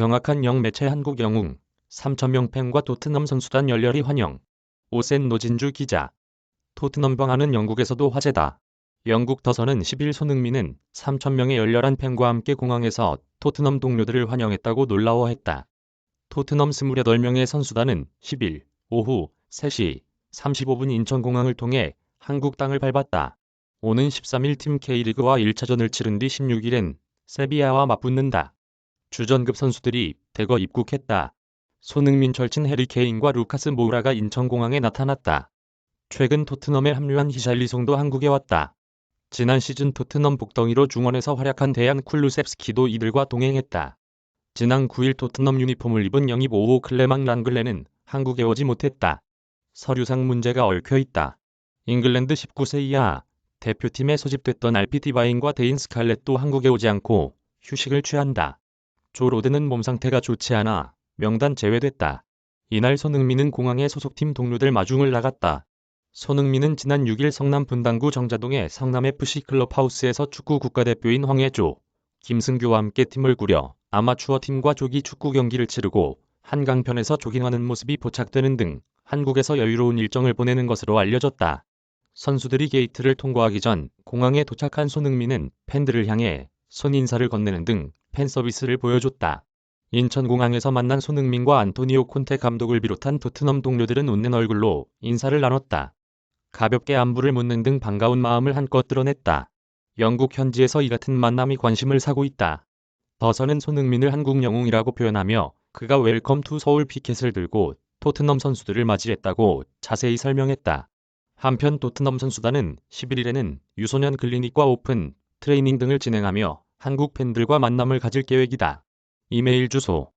경악한 영매체 한국 영웅 3천명 팬과 토트넘 선수단 열렬히 환영. 오센 노진주 기자. 토트넘 방안은 영국에서도 화제다. 영국 더선은 10일 손흥민은 3천명의 열렬한 팬과 함께 공항에서 토트넘 동료들을 환영했다고 놀라워했다. 토트넘 28명의 선수단은 10일 오후 3시 35분 인천공항을 통해 한국 땅을 밟았다. 오는 13일 팀 K리그와 1차전을 치른 뒤 16일엔 세비야와 맞붙는다. 주전급 선수들이 대거 입국했다. 손흥민 절친 해리 케인과 루카스 모우라가 인천공항에 나타났다. 최근 토트넘에 합류한 히샬리송도 한국에 왔다. 지난 시즌 토트넘 복덩이로 중원에서 활약한 대안 쿨루셉스키도 이들과 동행했다. 지난 9일 토트넘 유니폼을 입은 영입 5호 클레망 랑글레는 한국에 오지 못했다. 서류상 문제가 얽혀 있다. 잉글랜드 19세 이하 대표팀에 소집됐던 알피티 바인과 데인 스칼렛도 한국에 오지 않고 휴식을 취한다. 조 로드는 몸 상태가 좋지 않아 명단 제외됐다. 이날 손흥민은 공항에 소속팀 동료들 마중을 나갔다. 손흥민은 지난 6일 성남 분당구 정자동의 성남FC 클럽하우스에서 축구 국가대표인 황혜조, 김승규와 함께 팀을 꾸려 아마추어 팀과 조기 축구 경기를 치르고 한강변에서 조깅하는 모습이 포착되는 등 한국에서 여유로운 일정을 보내는 것으로 알려졌다. 선수들이 게이트를 통과하기 전 공항에 도착한 손흥민은 팬들을 향해 손인사를 건네는 등 팬 서비스를 보여줬다. 인천공항에서 만난 손흥민과 안토니오 콘테 감독을 비롯한 토트넘 동료들은 웃는 얼굴로 인사를 나눴다. 가볍게 안부를 묻는 등 반가운 마음을 한껏 드러냈다. 영국 현지에서 이 같은 만남이 관심을 사고 있다. 더서는 손흥민을 한국 영웅이라고 표현하며 그가 웰컴 투 서울 피켓을 들고 토트넘 선수들을 맞이했다고 자세히 설명했다. 한편 토트넘 선수단은 11일에는 유소년 클리닉과 오픈 트레이닝 등을 진행하며 한국 팬들과 만남을 가질 계획이다. 이메일 주소